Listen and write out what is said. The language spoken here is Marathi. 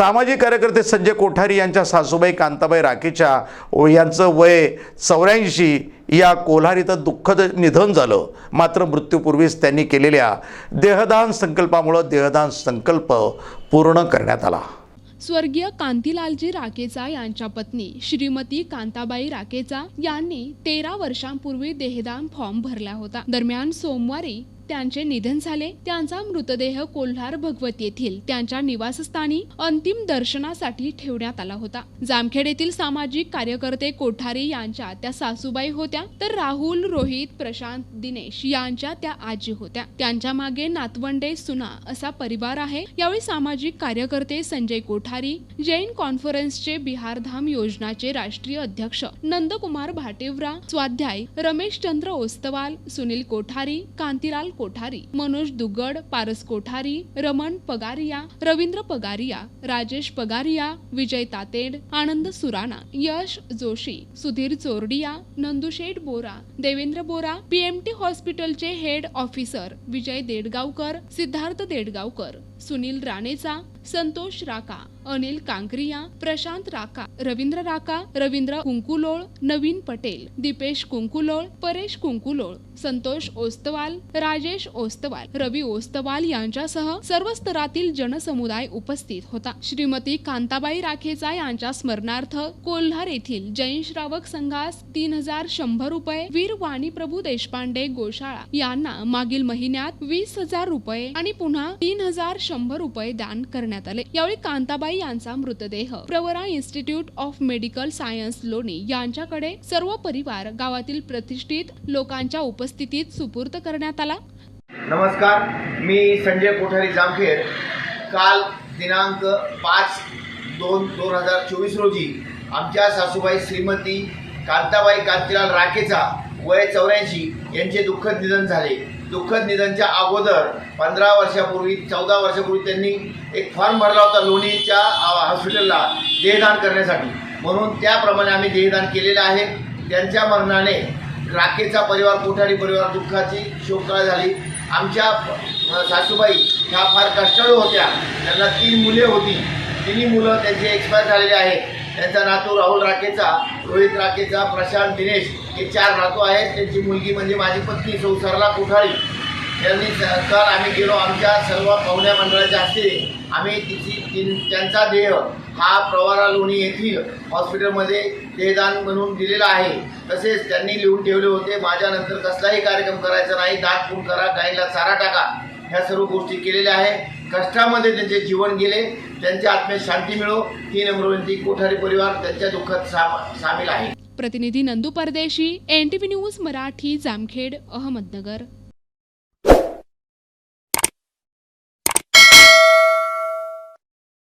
सामाजिक कार्यकर्ते संजय कोठारी यांच्या सासूबाई कांताबाई राखेच्या व यांचं वय चौऱ्याऐंशी या कोल्हार इथं दुःखद निधन झालं. मात्र मृत्यूपूर्वीच त्यांनी केलेल्या देहदान संकल्पामुळं देहदान संकल्प पूर्ण करण्यात आला. स्वर्गीय कांतीलालजी राकेचा यांच्या पत्नी श्रीमती कांताबाई राकेचा यांनी तेरा वर्षांपूर्वी देहदान फॉर्म भरला होता. दरम्यान सोमवारी त्यांचे निधन झाले त्यांचा मृतदेह कोल्हार भगवत येथील त्यांच्या निवासस्थानी अंतिम दर्शनासाठी ठेवण्यात आला होता. जामखेड येथील सामाजिक कार्यकर्ते कोठारी यांच्या त्या सासूबाई होत्या तर राहुल रोहित प्रशांत दिनेश यांच्या त्या आजी होत्या. त्यांच्या मागे नातवंडे सुना असा परिवार आहे. यावेळी सामाजिक कार्यकर्ते संजय कोठारी जैन कॉन्फरन्सचे बिहारधाम योजनाचे राष्ट्रीय अध्यक्ष नंदकुमार भाटेवरा स्वाध्याय रमेश चंद्र ओस्तवाल सुनील कोठारी कांतीलाल कोठारी मनोज दुगड पारस कोठारी रमण पगारिया रवींद्र पगारिया राजेश पगारिया विजय तातेड आनंद सुराणा यश जोशी सुधीर चोरडिया नंदुशेठ बोरा देवेंद्र बोरा पीएमटी हॉस्पिटलचे हेड ऑफिसर विजय देडगावकर सिद्धार्थ देडगावकर. सुनील राणेचा संतोष राका अनिल कांकरिया प्रशांत राका रवींद्र राका रवींद्र कुंकुलोळ नवीन पटेल दीपेश कुंकुलोळ परेश कुंकुलोळ संतोष ओस्तवाल राजेश ओस्तवाल रवी ओस्तवाल यांच्यासह सर्व स्तरातील जनसमुदाय उपस्थित होता. श्रीमती कांताबाई राखेचा यांच्या स्मरणार्थ कोल्हार येथील जैन श्रावक संघास तीन हजार शंभर रुपये वीर वाणी प्रभू देशपांडे गोशाळा यांना मागील महिन्यात वीस हजार रुपये आणि पुन्हा तीन हजार शंभर रुपये दान करण्यात आले. यावेळी कांताबाई यांचा मृतदेह. Pravara institute of medical science Loni यांच्याकडे सर्व परिवार गावातील प्रतिष्ठित लोकांच्या उपस्थितीत सुपूर्द करण्यात आला. नमस्कार मी संजय कोठारी जामखेड. काल दिनांक पाच दोन दोन हजार चोवीस रोजी आमच्या सासूबाई श्रीमती कांताबाई कांतीलाल राखेचा वय चौऱ्याऐंशी यांचे दुःखद निधन झाले. दुःखद निधनच्या अगोदर पंधरा वर्षापूर्वी चौदा वर्षापूर्वी त्यांनी एक फॉर्म भरला होता लोणीच्या हॉस्पिटलला देहदान करण्यासाठी. म्हणून त्याप्रमाणे आम्ही देहदान केलेलं आहे. त्यांच्या मरणाने राखेचा परिवार कोठारी परिवार दुःखाची शोकळा झाली. आमच्या सासूबाई ह्या फार कष्टाळू होत्या. त्यांना तीन मुले होती. तिन्ही मुलं त्यांचे एक्सपायर झालेले आहेत. त्यांचा नातू राहुल राखेचा रोहित राखेचा प्रशांत दिनेश हे चार नातू आहेत. त्यांची मुलगी म्हणजे माझी पत्नी संसारला सरला कोठारी. यांनी काल आम्ही गेलो आमच्या सर्व पाहुण्या मंडळाच्या हस्ते. आम्ही तिची तीन त्यांचा देह हा प्रवारा लोणी येथील हॉस्पिटलमध्ये देहदान म्हणून दिलेला आहे. तसेच त्यांनी लिहून ठेवले होते माझ्यानंतर कसलाही कार्यक्रम करायचा नाही दात पूर्ण करा गाईला चारा टाका. ह्या सर्व गोष्टी केलेल्या आहे. कष्टामध्ये त्यांचे जीवन गेले त्यांच्या आत्म्यात शांती मिळो. ही नम्रविनंती कोठारी परिवार त्यांच्या दुःखात सामील आहे. प्रतिनिधी नंदू परदेशी एनटीव्ही न्यूज मराठी जामखेड अहमदनगर.